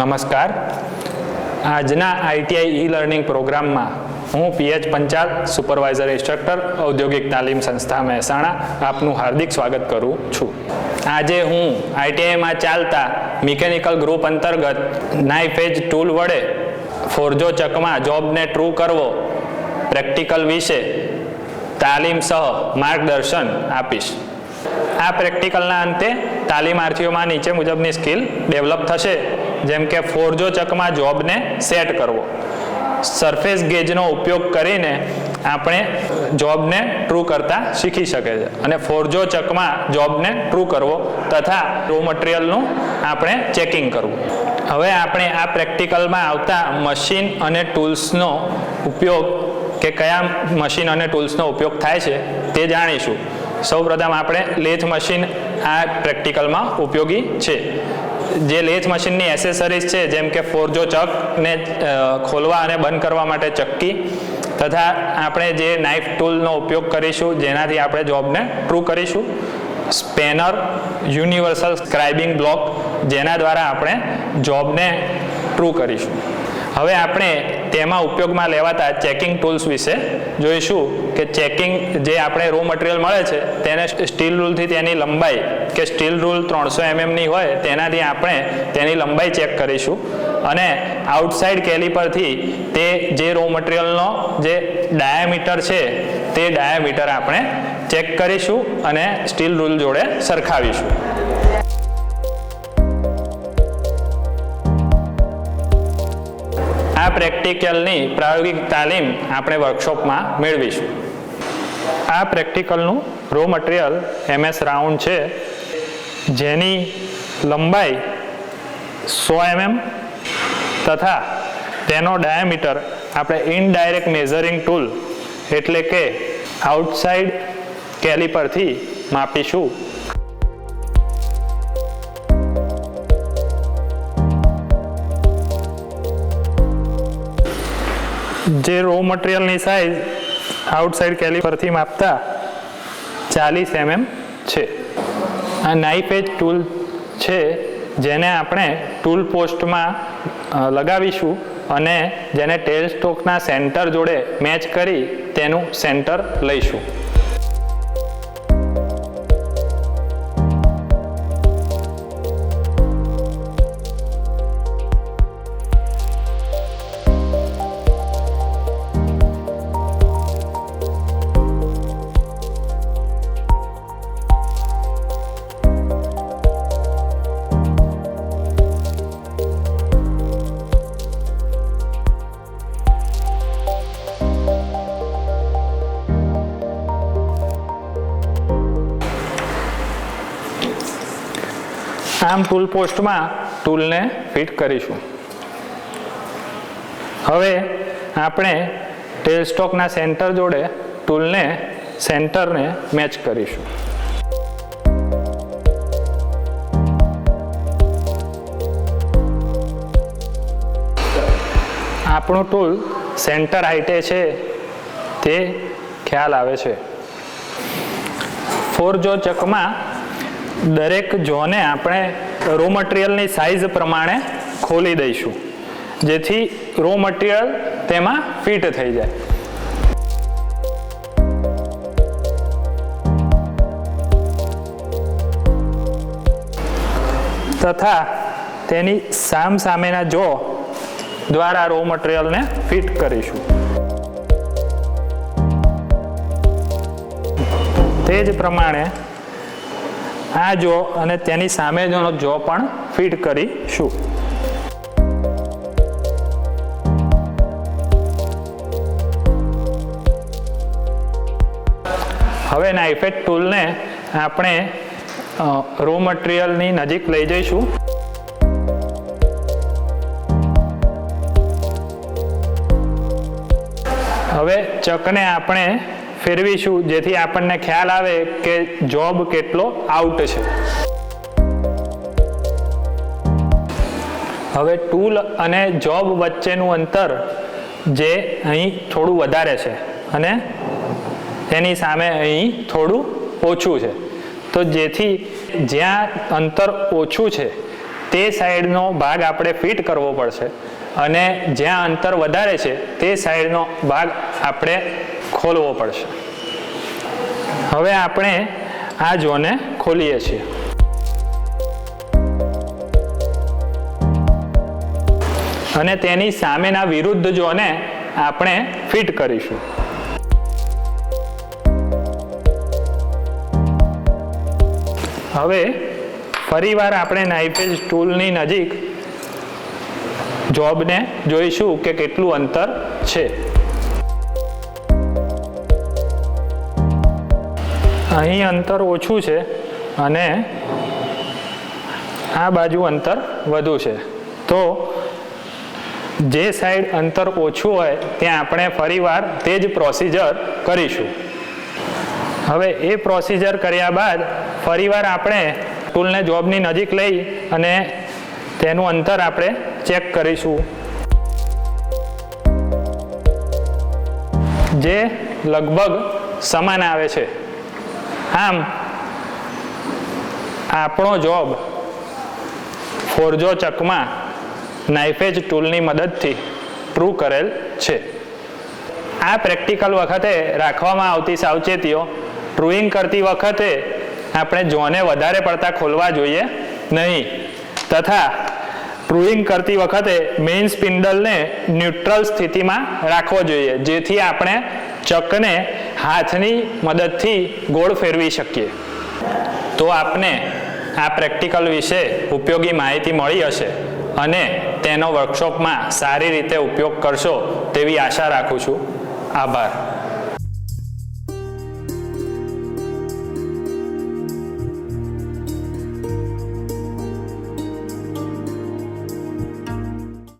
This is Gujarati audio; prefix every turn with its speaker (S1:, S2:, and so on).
S1: નમસ્કાર. આજના આઈટીઆઈ ઈ લર્નિંગ પ્રોગ્રામમાં હું પીએચ પંચાલ, સુપરવાઇઝર ઇન્સ્ટ્રક્ટર, ઔદ્યોગિક તાલીમ સંસ્થા મહેસાણા આપનું હાર્દિક સ્વાગત કરું છું. આજે હું આઈટીઆઈમાં ચાલતા મિકેનિકલ ગ્રુપ અંતર્ગત નાઇફેજ ટૂલ વડે ફોરજો ચકમાં જોબને ટ્રુ કરવો, પ્રેક્ટિકલ વિશે તાલીમ સહ માર્ગદર્શન આપીશ. આ પ્રેક્ટિકલના અંતે તાલીમાર્થીઓમાં નીચે મુજબની સ્કિલ ડેવલપ થશે. જેમ કે ફોરજો ચકમાં જોબને સેટ કરવો. સરફેસ ગેજનો ઉપયોગ કરીને આપણે જોબને ટ્રુ કરતા શીખી શકે છે અને ફોરજો ચકમાં જોબને ટ્રુ કરવો તથા રો મટીરિયલનું આપણે ચેકિંગ કરવું. હવે આપણે આ પ્રેક્ટિકલમાં આવતા મશીન અને ટૂલ્સનો ઉપયોગ કે કયા મશીન અને ટૂલ્સનો ઉપયોગ થાય છે તે જાણીશું. સૌપ્રથમ આપણે લેથ મશીન આ પ્રેક્ટિકલમાં ઉપયોગી છે. જે લેથ મશીનની એસેસરીઝ છે, જેમ કે ફોરજો ચકને ખોલવા અને બંધ કરવા માટે ચક્કી, તથા આપણે જે નાઇફ ટૂલનો ઉપયોગ કરીશું, જેનાથી આપણે જોબને ટ્રુ કરીશું. સ્પેનર યુનિવર્સલ સ્ક્રાઇબિંગ બ્લોક જેના દ્વારા આપણે જોબને ટ્રુ કરીશું. હવે આપણે તેમાં ઉપયોગમાં લેવાતા ચેકિંગ ટૂલ્સ વિશે જોઈશું કે ચેકિંગ જે આપણે રો મટીરિયલ મળે છે, તેને સ્ટીલ રૂલથી તેની લંબાઈ કે સ્ટીલ રૂલ ત્રણસો એમએમની હોય, તેનાથી આપણે તેની લંબાઈ ચેક કરીશું. અને આઉટસાઇડ કેલિપરથી તે જે રો મટીરિયલનો જે ડાયામીટર છે, તે ડાયામીટર આપણે ચેક કરીશું અને સ્ટીલ રૂલ જોડે સરખાવીશું. આ પ્રેક્ટિકલની પ્રાયોગિક તાલીમ આપણે વર્કશોપમાં મેળવીશું. આ પ્રેક્ટિકલનું રો મટીરિયલ એમએસ રાઉન્ડ છે, જેની લંબાઈ સો એમએમ તથા તેનો ડાયામીટર આપણે ઇનડાયરેક્ટ મેઝરિંગ ટૂલ એટલે કે આઉટસાઇડ કેલિપરથી માપીશું. જે રો મટીરિયલની સાઇઝ આઉટસાઇડ કેલિપરથી માપતા ચાલીસ એમએમ છે. આ નાઇફ એજ ટૂલ છે જેને આપણે ટૂલ પોસ્ટમાં લગાવીશું અને જેને ટેલ સ્ટોકના સેન્ટર જોડે મેચ કરી તેનું સેન્ટર લઈશું. આમ ટૂલ પોસ્ટમાં ટૂલને ફિટ કરીશું. હવે આપણે ટેલ સ્ટોકના સેન્ટર જોડે ટૂલને સેન્ટરને મેચ કરીશું. આપણું ટૂલ સેન્ટર હાઈટે છે તે ખ્યાલ આવે છે. ફોર જો ચકમાં દરેક જોને આપણે રો મટીરિયલની સાઇઝ પ્રમાણે ખોલી દઈશું. જેથી રો મટીરિયલ તેમાં ફિટ થઈ જાય. તથા તેની સામ સામેના જો દ્વારા રો મટીરિયલને ફિટ કરીશું. તે જ પ્રમાણે આ જો અને તેની સામે જોનો જો પણ ફિટ કરીશું. હવે નાઇફેટ ટૂલને આપણે રો મટીરિયલની નજીક લઈ જઈશું. હવે ચકને આપણે ફેરવીશું. જેથી આપણને ખ્યાલ આવે કે જોબ કેટલો આઉટ છે. હવે ટૂલ અને જોબ વચ્ચેનું અંતર જે અહીં થોડું વધારે છે અને એની સામે અહીં થોડું ઓછું છે. તો જેથી જ્યાં અંતર ઓછું છે, તે સાઈડનો ભાગ આપણે ફિટ કરવો પડશે અને જ્યાં અંતર વધારે છે, તે સાઈડનો ભાગ આપણે ખોલવો પડશે. હવે આપણે આ જોને ખોલીએ છીએ. અને તેની સામેના વિરુદ્ધ જોને આપણે ફિટ કરીશું. હવે ફરીવાર આપણે નાઇફેજ ટૂલની નજીક જોબને જોઈશું કે કેટલું અંતર છે. અહીં અંતર ઓછું છે અને આ બાજુ અંતર વધુ છે. તો જે સાઈડ અંતર ઓછું હોય ત્યાં આપણે ફરીવાર તે જ પ્રોસિજર કરીશું. હવે એ પ્રોસિજર કર્યા બાદ ફરીવાર આપણે ટૂલને જોબની નજીક લઈ અને તેનું અંતર આપણે ચેક કરીશું. જે લગભગ સમાન આવે છે. આમ, આપણો જોબ ફોરજો ચકમાં નાઇફેજ ટૂલની મદદથી ટ્રુ કરેલ છે. આ પ્રેક્ટિકલ વખતે રાખવામાં આવતી સાવચેતીઓ ટ્રુઈંગ કરતી વખતે આપણે જોને વધારે પડતા ખોલવા જોઈએ નહીં. તથા ટ્રુઈંગ કરતી વખતે મેઇન સ્પિન્ડલને ન્યુટ્રલ સ્થિતિમાં રાખવો જોઈએ, જેથી આપણે ચકને હાથની મદદથી ગોળ ફેરવી શકીએ. તો આપને આ પ્રેક્ટિકલ વિશે ઉપયોગી માહિતી મળી હશે અને તેનો વર્કશોપમાં સારી રીતે ઉપયોગ કરશો તેવી આશા રાખું છું. આભાર.